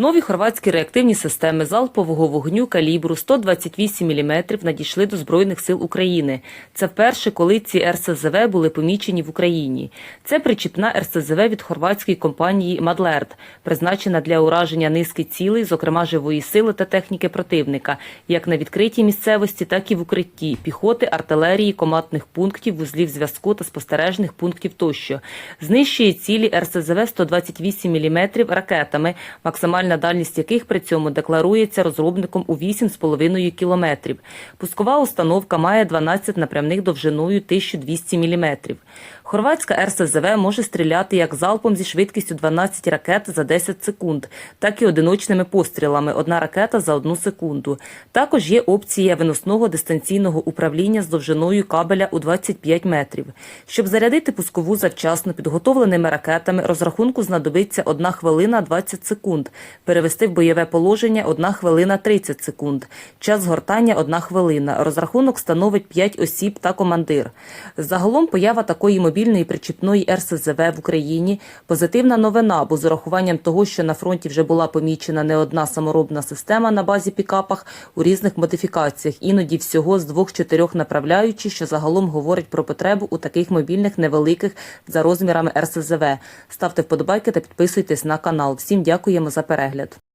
Нові хорватські реактивні системи залпового вогню калібру 128 мм надійшли до Збройних сил України. Це вперше, коли ці РСЗВ були помічені в Україні. Це причіпна РСЗВ від хорватської компанії «Мадлерд», призначена для ураження низки цілей, зокрема живої сили та техніки противника, як на відкритій місцевості, так і в укритті, піхоти, артилерії, командних пунктів, вузлів зв'язку та спостережних пунктів тощо. Знищує цілі РСЗВ 128 мм ракетами, максимальна дальність яких при цьому декларується розробником у 8,5 км. Пускова установка має 12 напрямних довжиною 1200 мм. Хорватська РСЗВ може стріляти як залпом зі швидкістю 12 ракет за 10 секунд, так і одиночними пострілами одна ракета за одну секунду. Також є опція виносного дистанційного управління з довжиною кабеля у 25 метрів. Щоб зарядити пускову завчасно підготовленими ракетами, розрахунку знадобиться 1 хвилина 20 секунд. Перевести в бойове положення 1 хвилина 30 секунд. Час згортання 1 хвилина. Розрахунок становить 5 осіб та командир. Загалом поява такої мобільної причіпної РСЗВ в Україні позитивна новина, бо з урахуванням того, що на фронті вже була помічена не одна саморобна система на базі пікапах у різних модифікаціях, іноді всього з двох-чотирьох направляючих, що загалом говорить про потребу у таких мобільних невеликих за розмірами РСЗВ. Ставте вподобайки та підписуйтесь на канал. Всім дякуємо за перегляд.